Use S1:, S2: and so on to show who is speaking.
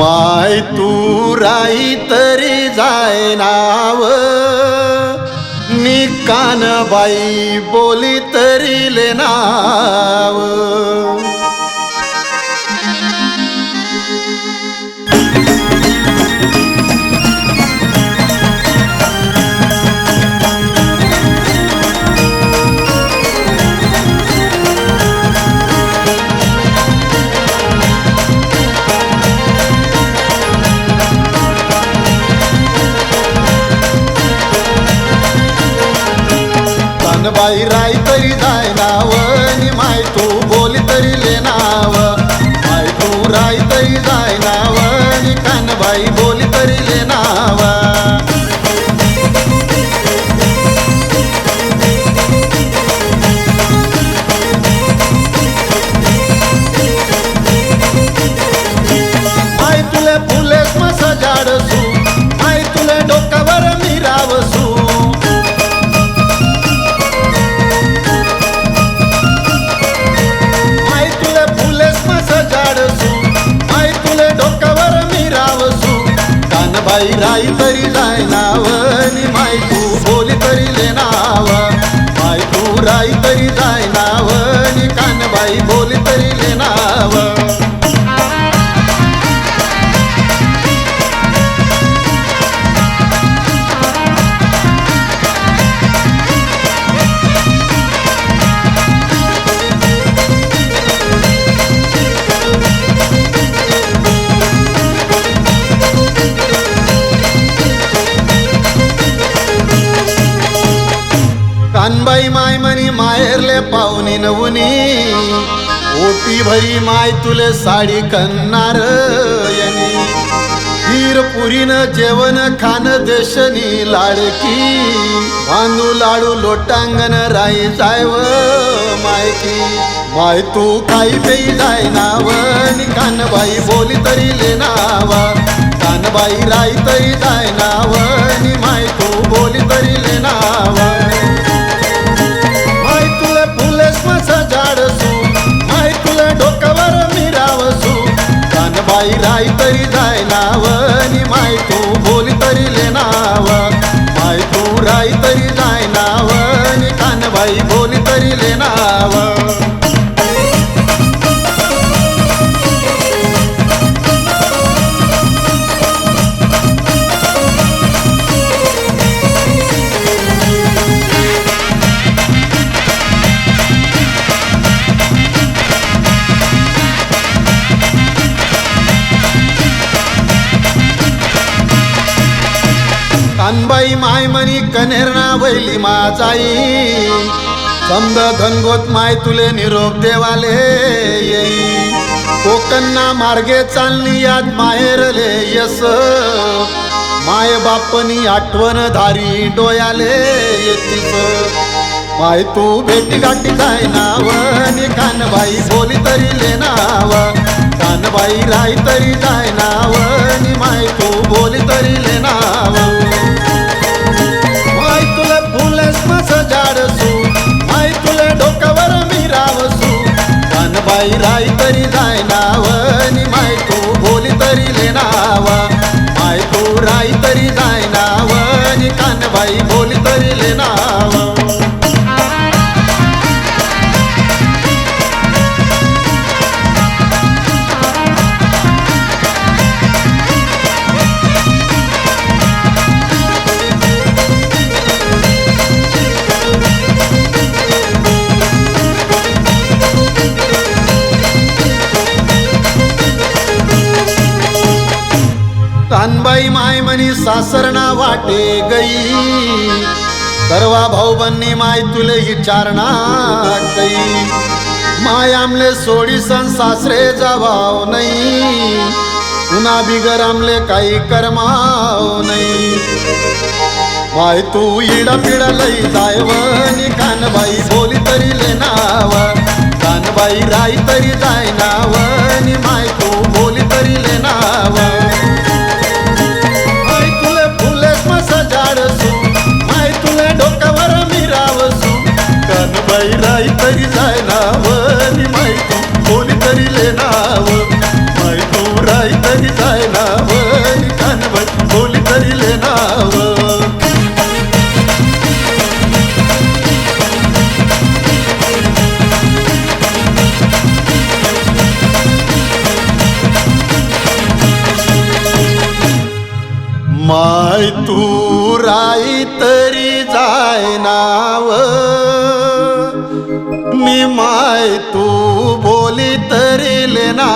S1: माय तू राई तरी जाय नाव निकान बाई बोली तरी ले नाव कानबाई राय तरी जाय नाव नि माय तू बोली तरी ले नाव. माय तू राय तरी जाय नाव नि कानबाई बोली बाई राई तरी जाय नाव नि माय तू बोली तरी ले नाव. माय तू राई तरी जाय नाव नि कानबाई बोली तरी ले नाव. कानबाई माय मनी माहेरले पाहुणे नवनी. ओटी भरी माय तुले साडी कन्नार यनी खीर जेवण खान देशनी लाडकी. बांधू लाडू लोटांगण राई जायव मायकी. माय तू काही पेई जाय नाव कानबाई बोली तरी ले नाव. कानबाई राई तरी जाय नाव माय तू बोली तरी ले नावा. कानबाई राई तरी जायला वनी माहिती कानबाई मायमणी मनी कनेरना बैली माझाई समद धनगोत माय तुले निरोप देवाले येई. कोकणना मार्गे चालली यात माहेरले यस. माय बापनी आठवण धारी डोयाले येतीस. माय तू भेटी गाठी काय नाव? नि कानबाई बोली तरी ले नाव. कानबाई राही तरी जाय नाव. नि माय तू बोली तरी ले नाव. मनी वाटे गई। करवा भाऊ बन्नी माय तुले विचारणा गई माय आमले सोडी सन सासरे जावाव नाही पुन्हा बिगर आमले काही करमाव नाही माय तू इडा पिडा लई जायवनी कानबाई बोली तरी ले नाव कानबाई राई तरी जाय नाव तू राई तरी जाय नाव. मी माय तू बोली तरी लेना